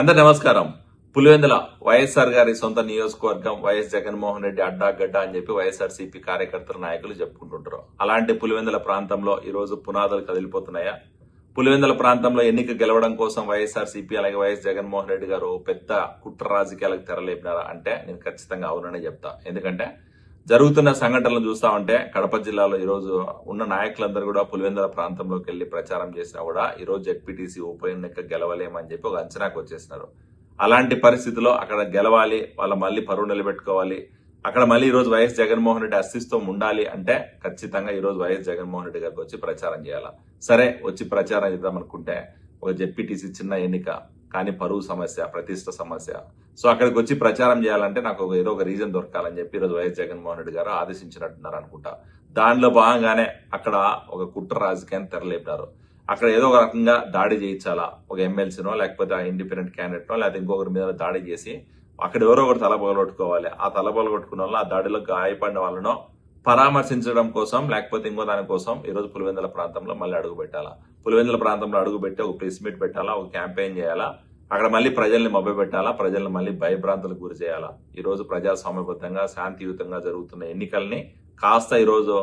అందరు నమస్కారం. పులివెందుల వైఎస్ఆర్ గారి సొంత నియోజకవర్గం వైఎస్ జగన్మోహన్ రెడ్డి అడ్డాగడ్డ అని చెప్పి వైఎస్ఆర్ సిపి కార్యకర్తల నాయకులు చెప్పుకుంటుంటారు. అలాంటి పులివెందుల ప్రాంతంలో ఈరోజు పునాదులు కదిలిపోతున్నాయా? పులివెందుల ప్రాంతంలో ఎన్నిక గెలవడం కోసం వైఎస్ఆర్ సిపి అలాగే వైఎస్ జగన్మోహన్ రెడ్డి గారు పెద్ద కుట్ర రాజకీయాలకు తెరలేపినారా? అంటే నేను ఖచ్చితంగా అవుననే చెప్తా. ఎందుకంటే జరుగుతున్న సంఘటనలు చూస్తా ఉంటే కడప జిల్లాలో ఈ రోజు ఉన్న నాయకులందరూ కూడా పులివెందుల ప్రాంతంలోకి వెళ్ళి ప్రచారం చేసినా కూడా ఈరోజు రోజు జెడ్పీటీసీ ఉప ఎన్నిక గెలవలేమని చెప్పి ఒక అంచనాకు వచ్చేసినారు. అలాంటి పరిస్థితిలో అక్కడ గెలవాలి వాళ్ళ మళ్ళీ పరువు నిలబెట్టుకోవాలి అక్కడ మళ్ళీ ఈరోజు వైఎస్ జగన్మోహన్ రెడ్డి అస్తిత్వం ఉండాలి అంటే ఖచ్చితంగా ఈరోజు వైఎస్ జగన్మోహన్ రెడ్డి గారికి వచ్చి ప్రచారం చేయాలా? సరే వచ్చి ప్రచారం చేద్దాం అనుకుంటే ఒక జెడ్పీటీసీ చిన్న ఎన్నిక కానీ పరువు సమస్య ప్రతిష్ట సమస్య. సో అక్కడికి వచ్చి ప్రచారం చేయాలంటే నాకు ఒక ఏదో ఒక రీజన్ దొరకాలని చెప్పి ఈరోజు వైఎస్ జగన్మోహన్ రెడ్డి గారు ఆదేశించినట్టున్నారు అనుకుంటా. దానిలో భాగంగానే అక్కడ ఒక కుట్ర రాజకీయాన్ని తెరలేపినారు. అక్కడ ఏదో ఒక రకంగా దాడి చేయించాలా? ఒక ఎమ్మెల్సీనో లేకపోతే ఆ ఇండిపెండెంట్ క్యాండిడేట్నో లేకపోతే ఇంకొకరి మీద దాడి చేసి అక్కడ ఎవరో ఒకరు తల పగలగొట్టుకోవాలి. ఆ తల పగలగొట్టుకున్న వాళ్ళు ఆ దాడిలో గాయపడిన వాళ్ళను పరామర్శించడం కోసం లేకపోతే ఇంకో దాని కోసం ఈ పులివెందుల ప్రాంతంలో మళ్ళీ అడుగు పెట్టాలా పులివెందుల ప్రాంతంలో అడుగు పెట్టి ఒక ప్రెస్ మీట్ పెట్టాలా? ఒక క్యాంపెయిన్ చేయాలా? అక్కడ మళ్ళీ ప్రజల్ని మభ్యపెట్టాలా? ప్రజల్ని మళ్ళీ భయభ్రాంతులకు గురి చేయాలా? ఈరోజు ప్రజాస్వామ్యబద్ధంగా శాంతియుతంగా జరుగుతున్న ఎన్నికల్ని కాస్త ఈరోజు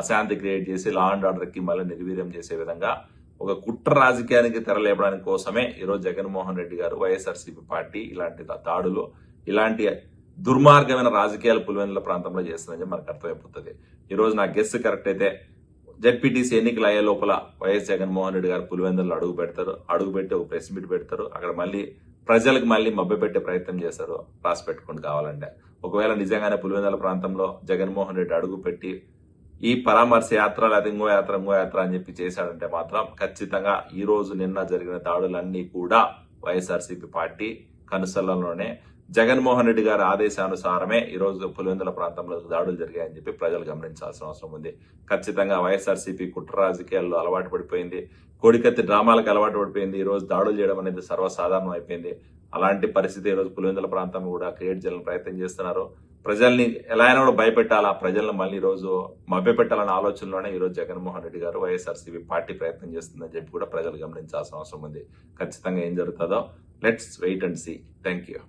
అశాంతి క్రియేట్ చేసి లా అండ్ ఆర్డర్కి మళ్ళీ నిర్వీర్యం చేసే విధంగా ఒక కుట్ర రాజకీయానికి తెరలేపడానికి కోసమే ఈరోజు జగన్మోహన్ రెడ్డి గారు వైఎస్ఆర్సీపీ పార్టీ ఇలాంటి దాడులు ఇలాంటి దుర్మార్గమైన రాజకీయాలు పులివెందుల ప్రాంతంలో చేస్తుందని మనకు అర్థమైపోతుంది. ఈరోజు నా గెస్ కరెక్ట్ అయితే జడ్పీటీసీ ఎన్నికలు అయ్యే లోపల వైఎస్ జగన్మోహన్ రెడ్డి గారు పులివెందులు అడుగు పెడతారు అడుగు పెట్టి ఒక ప్రెస్ మీట్ పెడతారు అక్కడ మళ్ళీ ప్రజలకు మళ్ళీ మభ్యపెట్టే ప్రయత్నం చేస్తారు రాసి పెట్టుకుని కావాలంటే. ఒకవేళ నిజంగానే పులివెందుల ప్రాంతంలో జగన్మోహన్ రెడ్డి అడుగు పెట్టి ఈ పరామర్శ యాత్ర లేదా ఇంకో యాత్ర ఇంకో యాత్ర అని చెప్పి చేశాడంటే మాత్రం ఖచ్చితంగా ఈ రోజు నిన్న జరిగిన దాడులన్నీ కూడా వైఎస్ఆర్సీపీ పార్టీ కనుసలలోనే జగన్మోహన్ రెడ్డి గారి ఆదేశానుసారమే ఈరోజు పులివెందుల ప్రాంతంలో దాడులు జరిగాయని చెప్పి ప్రజలు గమనించాల్సిన అవసరం ఉంది. ఖచ్చితంగా వైఎస్ఆర్సీపీ కుట్ర రాజకీయాల్లో అలవాటు పడిపోయింది. కోడికత్తి డ్రామాలకు అలవాటు పడిపోయింది. ఈ రోజు దాడులు చేయడం అనేది సర్వసాధారణం అయిపోయింది. అలాంటి పరిస్థితి ఈ రోజు పులివెందుల ప్రాంతం కూడా క్రియేట్ చేయాలని ప్రయత్నం చేస్తున్నారు. ప్రజల్ని ఎలా అయినా కూడా భయపెట్టాలా? ప్రజలను మళ్ళీ ఈరోజు రోజు మభ్యపెట్టాలనే ఆలోచనలోనే ఈ రోజు జగన్మోహన్ రెడ్డి గారు వైఎస్ఆర్సీపీ పార్టీ ప్రయత్నం చేస్తుందని చెప్పి కూడా ప్రజలు గమనించాల్సిన అవసరం ఉంది. ఖచ్చితంగా ఏం జరుగుతుందో let's wait and see. Thank you